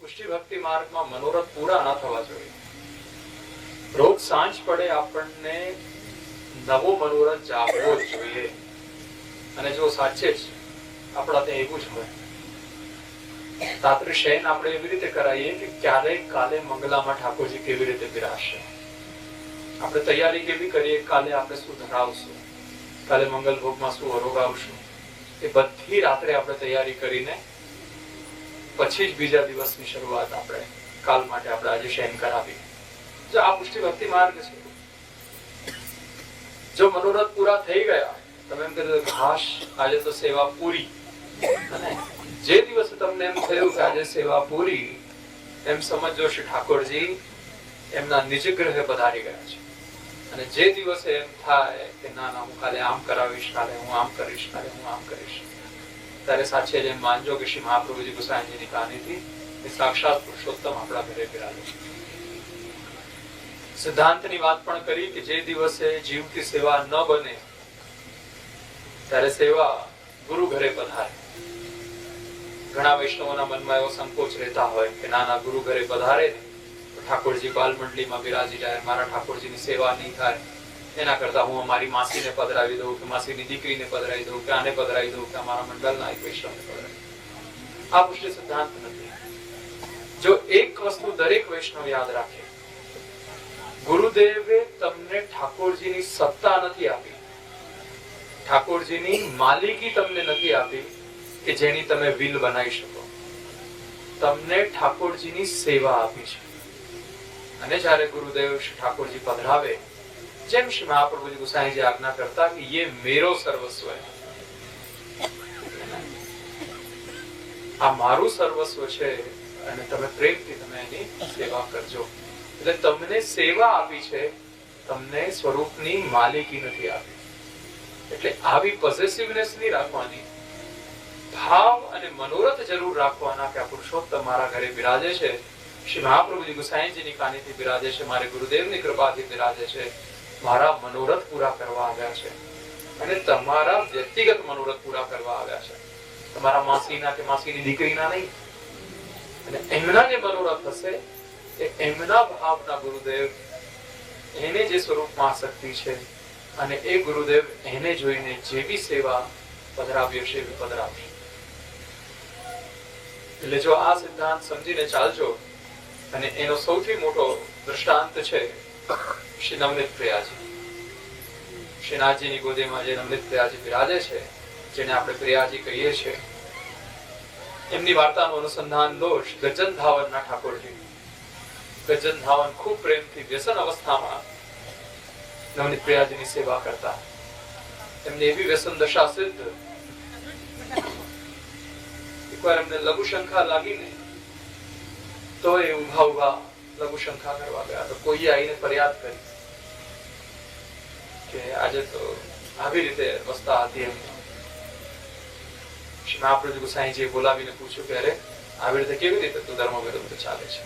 પુષ્ટિ ભક્તિ માર્ગમાં મનોરથ પૂરા ના થવા જોઈએ. રોજ સાંજ પડે આપણને નવો મનોરથ જાગવો જ જોઈએ. અને જો સાચે જ આપણા ત્યાં એવું જ હોય. તાત્રી શયન આપણે એવી રીતે કરાવીએ કે ક્યારેક કાલે મંગલામાં ઠાકોરજી કેવી રીતે બિરાશે આપણે તૈયારી કેવી કરીએ? કાલે આપણે શું ધરાવશું? કાલે મંગલ ભોગમાં શું હરોગાવશું એ બધી રાત્રે આપણે તૈયારી કરીને પછી જ બીજા દિવસની શરૂઆત આપણે કાલ માટે આપણે આજે શયન કરાવી. જો આ પુષ્ટિ ભક્તિ માર્ગ છે. જો મનોરથ પૂરા થઈ ગયા, તમે એમ કીધું ઘાસ, આજે તો સેવા પૂરી. અને જે દિવસે તમને એમ થયું કે આજે સેવા પૂરી, એમ સમજો શ્રી ઠાકોરજી, એમના નિજ ગ્રહે પધારી ગયા છે. અને જે દિવસે એમ થાય કે ના ના, હું કાલે આમ કરાવીશ, કાલે હું આમ કરીશ, કાલે હું આમ કરીશ. ત્યારે સાચે જેમ માનજો કે શ્રી મહાપ્રભુજી ગુસાઈજીની કહાનીથી એ સાક્ષાત પુરુષોત્તમ આપણા ઘરે બિરાજે સિદ્ધાંતની વાત પણ કરી કે જે દિવસે જીવથી સેવા ન બને, ત્યારે સેવા ગુરુ ઘરે પધારે. ઘણા વૈષ્ણવોના મનમાં એવો સંકોચ રહેતા હોય કે ના ના, ગુરુ ઘરે પધારે ને ઠાકોરજી બાલ બિરાજી જાય, મારા ઠાકોરજીની સેવા નહીં થાય, એના કરતા હું અમારી માસીને પધરાવી દઉં કે માસીની દીકરીને પધરાવી દઉં કે આને પધરાવી દઉં કે અમારા મંડળના એક વૈષ્ણવને પધરાવી આ પુષ્ટિ સિદ્ધાંત નથી. જો એક વસ્તુ દરેક વૈષ્ણવ યાદ રાખે, ગુરુદેવે તમને ઠાકોરજીની સત્તા નથી આપી, ઠાકોરજીની માલિકી તમને નથી આપી કે જેની તમે વિલ બનાવી શકો. તમને ઠાકોરજીની સેવા આપી છે. અને જ્યારે ગુરુદેવ શ્રી ઠાકોરજી પધરાવે, જેમ શ્રી મહાપ્રભુજી ગુસાઈજી આજ્ઞા કરતા કે યે મેરો સર્વસ્વ આ મારું સર્વસ્વ છે અને તમે પ્રેમથી તમે એની સેવા કરજો. એટલે તમને સેવા આપી છે, તમને સ્વરૂપની માલિકી નથી આપી. એટલે આવી પોઝિટિવનેસ નહીં રાખવાની, ભાવ અને મનોરથ જરૂર રાખવાના કે આ પુરુષોત્તમ મારા ઘરે બિરાજે છે શ્રી મહાપ્રભુજી ગુસાઈજીની કાનીથી બિરાજે છે, મારે ગુરુદેવની કૃપાથી બિરાજે છે, મારા મનોરથ પૂરા કરવા આવ્યા છે અને તમારા વ્યક્તિગત મનોરથ પૂરા કરવા આવ્યા છે. તમારા માસીના કે માસીની દીકરીના નહીં. અને એમના જે મનોરથ હશે, એ એમના ભાવના ગુરુદેવ એને જે સ્વરૂપમાં શક્તિ છે અને એ ગુરુદેવ એને જોઈને જેવી સેવા પધરાવ્યો છે એવી પધરાવશે એટલે જો આ સિદ્ધાંત સમજીને ચાલજો અને એનો સૌથી મોટો દ્રષ્ટાંત છે શ્રી નવનીત પ્રિયાજી. શ્રીનાથજીની ગોદીમાં જે નવનીત પ્રિયાજી બિરાજે છે, જેને આપણે પ્રિયાજી કહીએ છીએ, એમની વાર્તાનું અનુસંધાન દોષ ગજન ધાવનના ઠાકોરજી. ગજન ધાવન ખૂબ પ્રેમથી વ્યસન અવસ્થામાં નવનીત પ્રિયાજીની સેવા કરતા. એમને એવી વ્યસન દશા સિદ્ધ. એકવાર એમને લઘુ શંકા લાગીને તો એ ઊભા ઊભા લઘુ કરવા ગયા તો કોઈએ આવીને ફરિયાદ કરી કે આજે તો આવી રીતે અવસ્થા હતી એમ. શ્રી મહાપ્રભુ ગુસાઈજીએ બોલાવીને પૂછ્યું કે અરે, આવી રીતે કેવી રીતે તું ધર્મ વિરુદ્ધ ચાલે છે?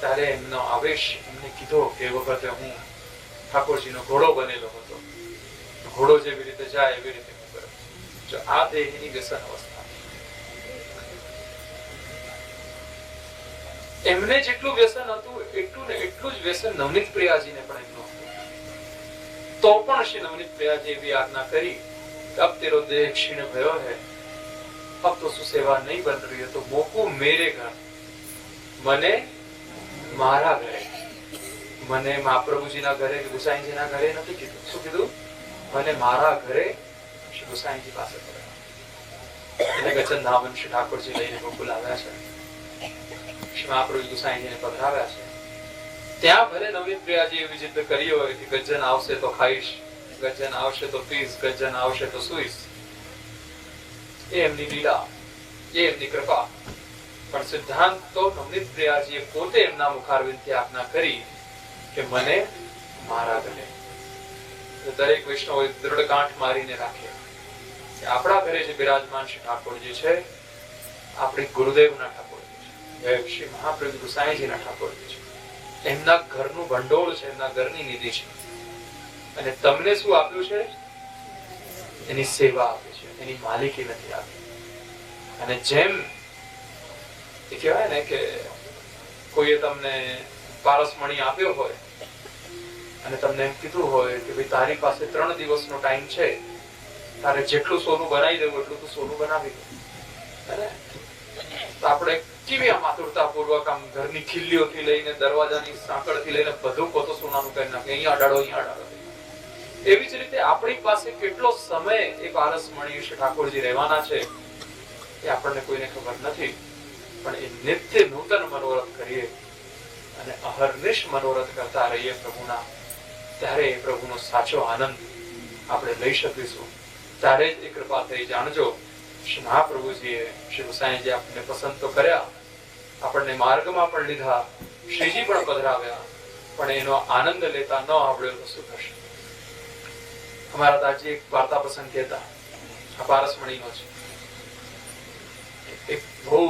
ત્યારે એમનો આવેશ એમને કીધો કે એ વખતે હું ઠાકોરજીનો ઘોડો બનેલો હતો. ઘોડો જેવી રીતે જાય એવી રીતે હું કરું આ દેહની વ્યસન અવસ્થા એમને જેટલું વ્યસન હતું, એટલું ને એટલું જ વ્યસન નવનીત પ્રિયાજી ને પણ એમનું તો પણ શ્રી નવનીત પ્રિયાજી એવી આજ્ઞા કરી, અબ તેરો દેહ ક્ષીણ ભયો હે, અબ તો સુસેવા નહીં બન રહી તો મોકું મેરે ઘર. મને મારા ઘરે. મને મહાપ્રભુજીના ઘરે, ગુસાઈજીના ઘરે નથી કીધું. શું કીધું? મને મારા ઘરે શ્રી ગુસાઈજી પાસે એટલે ગચન ધામન શ્રી ઠાકોરજી લઈને ગોકુલ આવ્યા છે. શ્રી મહાપ્રભુ ગુસાઈજીને પધરાવ્યા છે. ત્યાં ભલે નવીન પ્રિયાજી એવી જીદ કરી હોય કે ગજન આવશે તો ખાઈશ ગજન આવશે તો પીશ ગજન આવશે તો સુઈશ. એ એમની લીલા, એ એમની કૃપા. પણ સિદ્ધાંત તો નવનીત પ્રિયાજીએ પોતે એમના મુખારવિંદથી આજ્ઞા કરી કે મને મારા તો દરેક વૈષ્ણવ દૃઢ ગાંઠ મારીને રાખે. આપણા ઘરે જે બિરાજમાન શ્રી ઠાકોરજી છે, આપણી ગુરુદેવના જય શ્રી મહાપ્રભુ ગુસાઈજીના ઠાકોર છે. એમના ઘરનું ભંડોળ છે, એમના ઘરની નિધિ છે. અને તમને શું આપ્યું છે? એની સેવા આપી છે. એની માલિકી નથી આપી. અને જેમ એ કહેવાય ને કે કોઈએ તમને પારસમણી આપ્યો હોય અને તમને એમ કીધું હોય કે ભાઈ તારી પાસે ત્રણ દિવસનો ટાઈમ છે, તારે જેટલું સોનું બનાવી દેવું એટલું તું સોનું બનાવી દે. આપણે કેવી આમ આતુરતાપૂર્વક આમ ઘરની ખીલ્લીઓથી લઈને દરવાજાની સાંકળથી લઈને બધું પોતો સોનાનું કરી નાખે. અહીંયા અડાડો અહીંયા અડાડો. એવી જ રીતે આપણી પાસે કેટલો સમય એ પારસમણી વિશે ઠાકોરજી રહેવાના છે એ આપણને કોઈને ખબર નથી. પણ એ નિત્ય નૂતન મનોરથ કરીએ અને અહર્નિશ મનોરથ કરતા રહીએ પ્રભુના. ત્યારે એ પ્રભુનો સાચો આનંદ આપણે લઈ શકીશું. ત્યારે જ એ કૃપા થઈ. જાણજો, શ્રી મહાપ્રભુજીએ શ્રી ગુસાઈજી આપણને પસંદ તો કર્યા આપણને માર્ગમાં પણ લીધા, શ્રીજી પણ પધરાવ્યા, પણ એનો આનંદ લેતા ન આવડ્યો તો શું થશે. અમારા દાજી એક વાર્તા પ્રસંગ કહેતા, આ પારસમણીનો છે. એક બહુ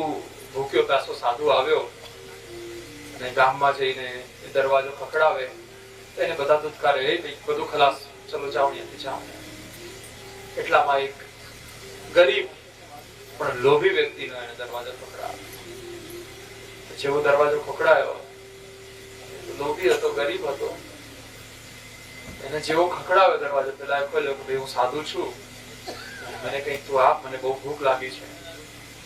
ભૂખ્યો પ્યાસો સાધુ આવ્યો અને ગામમાં જઈને એ દરવાજો ખખડાવે, તો એને બધા દૂધકારે બધું ખલાસ, ચલો અહીંયાથી, જાઓ. એટલામાં એક ગરીબ પણ લોભી વ્યક્તિનો એને દરવાજો ખખડાવ્યો. જેવો દરવાજો ખખડાયો. લોભી હતો, ગરીબ હતો. એને જેવો ખખડાવ્યો દરવાજો, પેલા ખોલ્યો કે ભાઈ, હું સાધુ છું. મને કંઈક તું આપ, મને બહુ ભૂખ લાગી છે.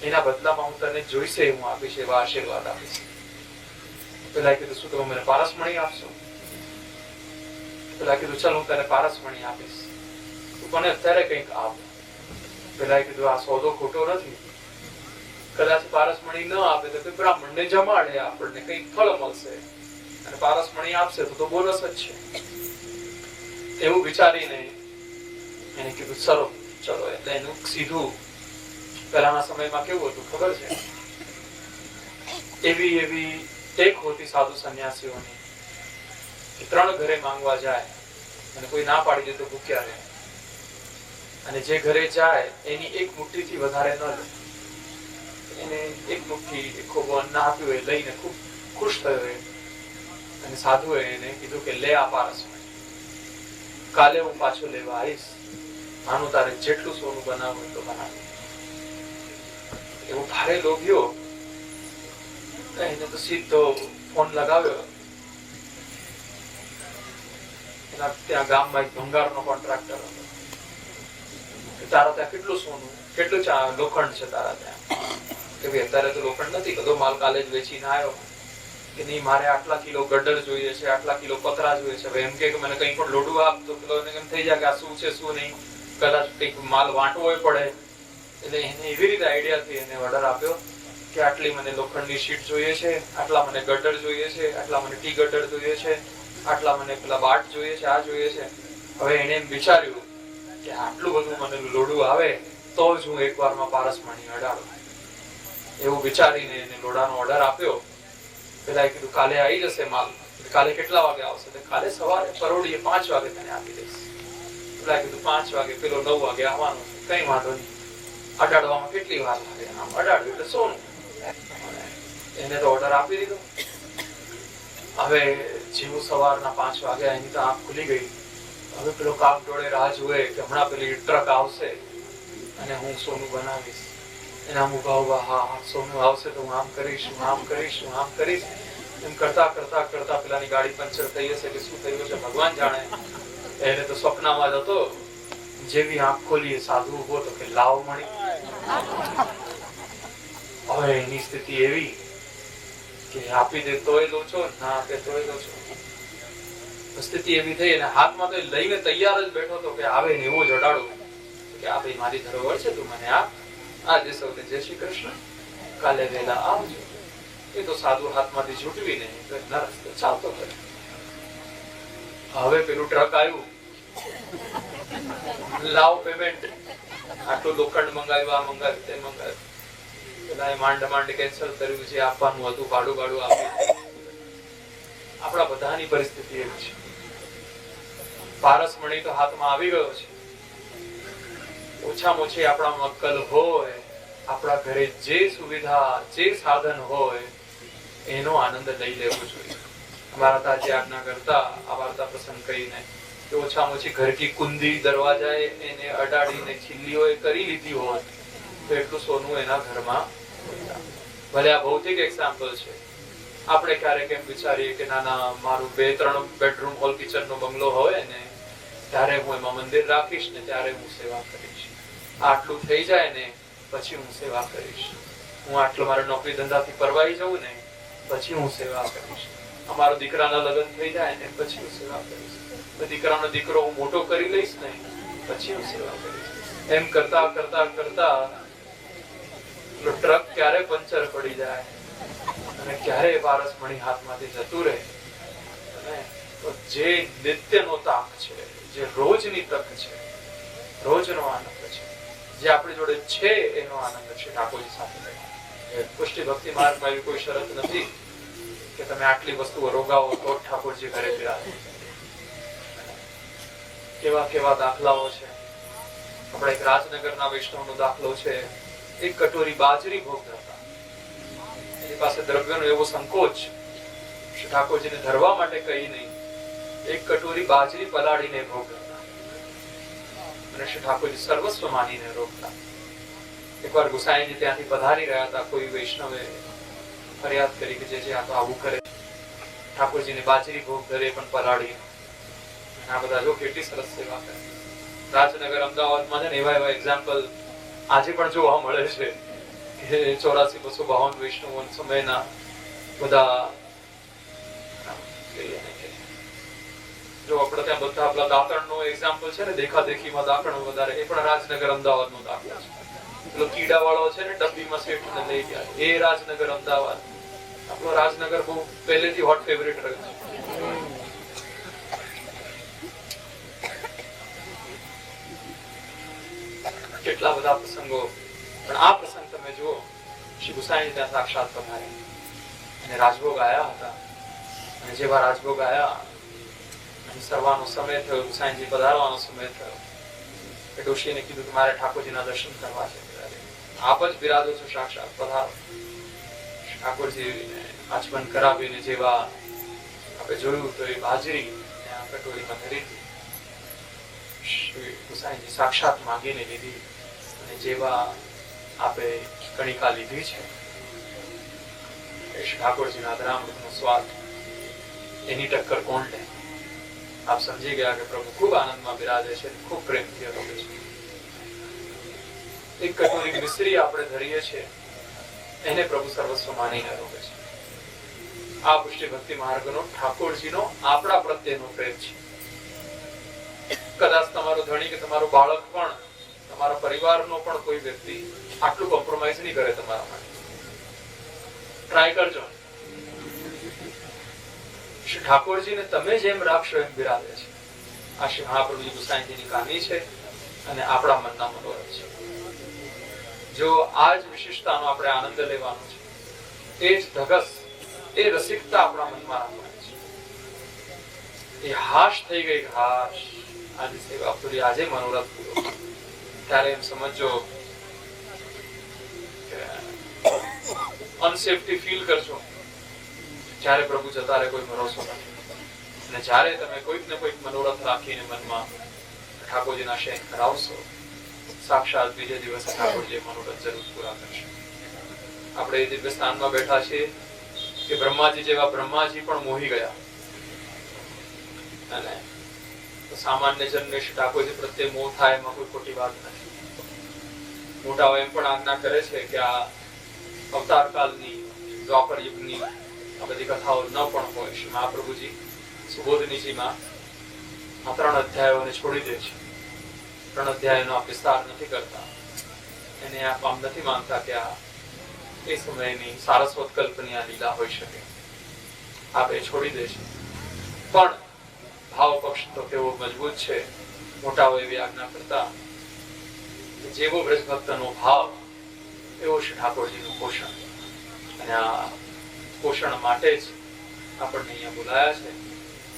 એના બદલામાં હું તને જોઈશે, હું આપીશ એવા આશીર્વાદ આપીશ. પેલા કીધું, શું તમે મને પારસમણી આપશો? પેલા કીધું, ચાલ, હું તને પારસમણી આપીશ. તું મને અત્યારે કંઈક આપ. પેલા કીધું, આ સોદો ખોટો નથી. કદાચ પારસમણી ન આપે તો કોઈ બ્રાહ્મણને જમાડે, આપણને કઈ ફળ મળશે. અને પારસમણી આપશે તો બોનસ જ છે. એવું વિચારીને એને કીધું, ચલો ચલો, એટલે એનું સીધું પહેલાના સમયમાં કેવું હતું, ખબર છે? એવી એવી ટેક હોતી સાધુ સંન્યાસીઓની ત્રણ ઘરે માંગવા જાય અને કોઈ ના પાડી દે તો ભૂખ્યા રહે. અને જે ઘરે જાય, એની એક મુઠ્ઠીથી વધારે ન લે એને એક મુઠ્ઠી ખૂબ અન્ન આપ્યું એ લઈને ખૂબ ખુશ થયો એ અને સાધુએ એને કીધું કે, લે આ પારસ. કાલે હું પાછો લેવા આવીશ. માનું તારે જેટલું સોનું બનાવવું હોય તો બનાવ. એવો ભારે લોભ્યો એને તો સીધો ફોન લગાવ્યો. એના ત્યાં ગામમાં એક ભંગારનો કોન્ટ્રાક્ટર હતો. તારા ત્યાં કેટલું સોનું, કેટલું લોખંડ છે તારા ત્યાં? કે ભાઈ, અત્યારે તો લોખંડ નથી, બધો માલ કાલે જ વેચીને આવ્યો કે નહીં, મારે આટલા કિલો ગડર જોઈએ છે, આટલા કિલો પતરા જોઈએ છે. હવે એમ કે મને કંઈ પણ લોડું આપ, તો પેલો એમ થઈ જાય કે આ શું છે, શું નહીં. કદાચ કંઈક માલ વાંટવો પડે. એટલે એને એવી રીતે આઈડિયાથી એને ઓર્ડર આપ્યો કે આટલી મને લોખંડની શીટ જોઈએ છે, આટલા મને ગટર જોઈએ છે, આટલા મને ટી ગટર જોઈએ છે, આટલા મને પેલા બાટ જોઈએ છે, આ જોઈએ છે. હવે એને એમ વિચાર્યું કે આટલું બધું મને લોડું આવે, તો જ હું એકવારમાં પારસમણી અડાડું. એવું વિચારીને એને લોડાનો ઓર્ડર આપ્યો. પેલા કીધું, કાલે આવી જશે માલ. કાલે કેટલા વાગે આવશે? કાલે સવારે પરોડીએ પાંચ વાગે તને આપી દઈશ. પેલા કીધું, પાંચ વાગે, પેલો નવ વાગે આવવાનો કઈ વાંધો નહીં. અડાડવામાં કેટલી વાર લાગે? આમ અડાડ્યું એટલે સોનું એને તો ઓર્ડર આપી દીધો. હવે જેવું સવારના પાંચ વાગે એની તો આંખ ખુલી ગઈ. હવે પેલો કામ ડોળે રાહ જુએ કે હમણાં પેલી ટ્રક આવશે અને હું સોનું બનાવીશ. એના ઊભા હા હા, સોનું આવશે તો હું આમ કરીશ, હું આમ કરીશ, હું આમ કરીશ. એમ કરતા કરતા કરતા પેલાની ગાડી પંચર થઈ હશે કે શું થયું છે ભગવાન જાણે. એને તો સ્વપ્નમાં જ હતો, જેવી આંખ ખોલીએ સાધુ ઊભો તો કે લાવ મળી હવે એની સ્થિતિ એવી કે આપી દે તોય લો છો, ના આપે તોય લો છો. સ્થિતિ એવી થઈ અને હાથમાં તો લઈને તૈયાર જ બેઠો તો કે આવે ને એવો જ અડાડું. કે આ ભાઈ મારી ધરોહર છે, તું મને આપ. આજે સૌને જય શ્રી કૃષ્ણ. કાલે વહેલા આવજો. એ તો સાધુ હાથમાંથી છૂટવીને ઘરના રસ્તે ચાલતો કરે હવે પેલું ટ્રક આવ્યું. લાવ પેમેન્ટ આટલું લોખંડ મંગાવ્યું, આ મંગાવ્યું, તે મંગાવ્યું. પેલા એ માંડ માંડ કેન્સલ કર્યું છે આપવાનું હતું, ભાડું ભાડું આપ્યું. આપણા બધાની પરિસ્થિતિ એવી છે. પારસ મણી તો હાથમાં આવી ગયો છે. ઓછામાં ઓછી આપણામાં અક્કલ હોય, આપણા ઘરે જે સુવિધા, જે સાધન હોય, એનો આનંદ લઈ લેવો જોઈએ. અમારા તાજી આજ્ઞા કરતા, આ વાર્તા પ્રસંગ કહીને કે ઓછામાં ઓછી ઘરની કુંદી, દરવાજા એને અડાડીને ખીલ્લીઓ એ કરી લીધી હોત, તો એટલું સોનું એના ઘરમાં ભલે આ ભૌતિક એક્ઝામ્પલ છે. આપણે ક્યારેક એમ વિચારીએ કે ના ના, મારું બે, ત્રણ બેડરૂમ હોલ કિચન નો બંગલો હોય ને, ત્યારે હું એમાં મંદિર રાખીશ ને ત્યારે હું સેવા કરીશ. આટલું થઈ જાય ને, પછી હું સેવા કરીશ. હું આટલો મારા નોકરી ધંધાથી પરવાઈ જઉં ને, પછી હું સેવા કરીશ. અમારો દીકરાના લગ્ન થઈ જાય ને, પછી હું સેવા કરીશ. દીકરાનો દીકરો હું મોટો કરી લઈશ ને, પછી હું સેવા કરીશ. એમ કરતા કરતા કરતા ટ્રક ક્યારે પંચર પડી જાય અને ક્યારે વારસ મણી હાથમાંથી જતું રહે. જે નિત્યનો તાક છે, જે રોજની તક છે, રોજનો આનંદ છે જે આપણી જોડે છે એનો આનંદ છે ઠાકોરજી સાથે પુષ્ટિ ભક્તિ માર્ગમાં એવી કોઈ શરત નથી કે તમે આટલી વસ્તુઓ રોગાવો તો ઠાકોરજી ઘરે બિરાજે કેવા કેવા દાખલાઓ છે. આપણે એક રાજનગરના વૈષ્ણવનો દાખલો છે. એક કટોરી બાજરી ભોગતા હતા એની પાસે દ્રવ્યનો એવો સંકોચ ઠાકોરજીને ધરવા માટે કહી નહીં. એક કટોરી બાજરી પલાળીને ભોગવતા અને ઠાકોરજી સર્વસ્વ માનીને રોકતા. એકવાર ગુસાઈને ત્યાંથી પધારી રહ્યા હતા, કોઈ વૈષ્ણવે ફરિયાદ કરી કે જે આ તો આવું કરે. ઠાકોરજીને બાજરી ભોગ ધરે પણ પલાળી આ બધા જો કેટલી સરસ સેવા કરે. રાજનગર, અમદાવાદમાં છે ને એવા એવા એક્ઝામ્પલ આજે પણ જોવા મળે છે કે ચોરાસી બસો બાવન વૈષ્ણવ સમયના બધા કહીએ ને કે જો આપણે ત્યાં બધા આપણા દાંતણ નો એક્ઝામ્પલ છે ને દેખા દેખીમાં દાંતણ વધારે. એ પણ રાજનગર અમદાવાદ નો દાખલો છે. પેલો કીડા વાળો છે ને, ડબ્બીમાં શેઠ ને લઈ ગયા. એ રાજનગર અમદાવાદ. આપણો રાજનગર બહુ પહેલેથી હોટ ફેવરેટ રહ્યો છે. કેટલા બધા પ્રસંગો. પણ આ પ્રસંગ તમે જુઓ, શ્રી ગુસાઈ ત્યાં સાક્ષાત પધારે અને રાજભોગ આયા હતા. અને જેવા રાજભોગ આયા અને સરવાનો સમય થયો ગુસાઈજી પધારવાનો સમય થયો, એ ડોશીને કીધું કે મારે ઠાકોરજીના દર્શન કરવા છે. આપ જ બિરાજો છો, સાક્ષાત પધારો. ઠાકોરજીને આચમન કરાવીને જેવા આપણે જોયું તો એ બાજરી ત્યાં કટોરીમાં ધરી હતી. ગુસાઈજી સાક્ષાત માંગીને લીધી અને જેવા આપે કણિકા લીધી છે ઠાકોરજીના અધરામૃતનો સ્વાદ, એની ટક્કર કોણ લે? આપ સમજી ગયા કે પ્રભુ ખૂબ આનંદમાં બિરાજે છે ખૂબ પ્રેમથી અનુભવે છે. એક કટોરી મિશ્રી આપણે એને પ્રભુ સર્વસ્વ માનીને રોકે છે. આ પુષ્ટિ ભક્તિ માર્ગનો ઠાકોરજીનો આપણા પ્રત્યેનો પ્રેમ છે. કદાચ તમારો ધણી કે તમારો બાળક પણ, તમારા પરિવારનો પણ કોઈ વ્યક્તિ આટલું કોમ્પ્રોમાઇઝ નહીં કરે તમારા માટે. ટ્રાય કરજો. શ્રી ઠાકોરજીને તમે જેમ રાખશો એમ બિરાજે છે. આ શ્રી મહાપ્રભુજી ગુસાઈજીની કહાની છે અને આપણા મનના મનોરથ છે. જો આ જ વિશિષ્ટતાનો આપણે આનંદ લેવાનો છે, એ જ ધગસ, એ રસિકતા આપણા મનમાં રાખવાની છે. એ હાશ થઈ ગઈ હાશ, આજે સેવા પૂરી આજે મનોરથ પૂરો ત્યારે એમ સમજો અનસેફટી ફીલ કરશો જ્યારે પ્રભુ જતા કોઈ ભરોસો નથી. અને જ્યારે તમે કોઈક ને કોઈક મનોરથ રાખીને મનમાં ઠાકોરજીના શયન કરાવશો, સાક્ષાત બીજે દિવસે ઠાકોરજી મનોરથ જરૂર પૂરા કરશે. આપણે એ દિવ્ય સ્થાનમાં બેઠા છીએ કે બ્રહ્માજી જેવા બ્રહ્માજી પણ મોહી ગયા. અને સામાન્ય જનને ઠાકોરજી પ્રત્યે મોહ થાય એમાં કોઈ ખોટી વાત નથી. મોટાઓ એમ પણ આજ્ઞા કરે છે કે આ અવતાર કાળની દ્વાપર યુગની આ બધી કથાઓ ન પણ હોય શ્રી મહાપ્રભુજી સુબોધનીજીમાં આ ત્રણ અધ્યાયોને છોડી દે છે. ત્રણ અધ્યાયનો આ વિસ્તાર નથી કરતા. એને આપ આમ નથી માનતા કે આ એ સમયની સારસ્વત કલ્પની આ લીલા હોઈ શકે. આપ એ છોડી દે છે. પણ ભાવ પક્ષ તો કેવો મજબૂત છે. મોટાઓ એવી આજ્ઞા કરતા જેવો બ્રજભક્તનો ભાવ, એવો શ્રી ઠાકોરજીનું પોષણ. અને આ પોષણ માટે જ આપણને અહીંયા બોલાયા છે.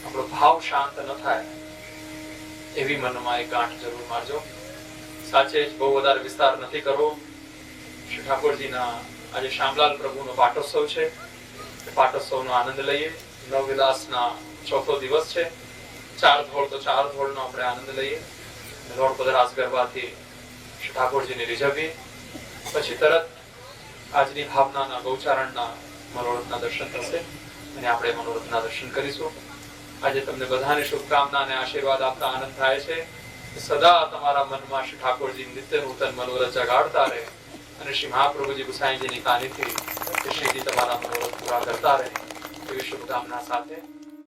આપણો ભાવ શાંત ન થાય એવી મનમાં એક ગાંઠ જરૂર મારજો. સાચે જ બહુ વધારે વિસ્તાર નથી કરવો. શ્રી ઠાકોરજીના આજે શ્યામલાલ પ્રભુનો પાટોત્સવ છે. પાટોત્સવનો આનંદ લઈએ. નવવિલાસના ચોથો દિવસ છે. ચાર ધોળ તો ચાર ધોળનો આપણે આનંદ લઈએ. ધોળ પધરાસ ગરબાથી શ્રી ઠાકોરજીને રીઝવીએ. પછી તરત આજની ભાવનાના ગૌચારણના મનોરથના દર્શન થશે અને આપણે મનોરથના દર્શન કરીશું. આજે તમને બધાને શુભકામના અને આશીર્વાદ આપતા આનંદ થાય છે. સદા તમારા મનમાં શ્રી ઠાકોરજી નિત્ય નૂતન મનોરથ જગાડતા રહે અને શ્રી મહાપ્રભુજી ગુસાઈજીની કાનીથી શ્રીજી તમારા મનોરથ પૂરા કરતા રહે. એવી શુભકામના સાથે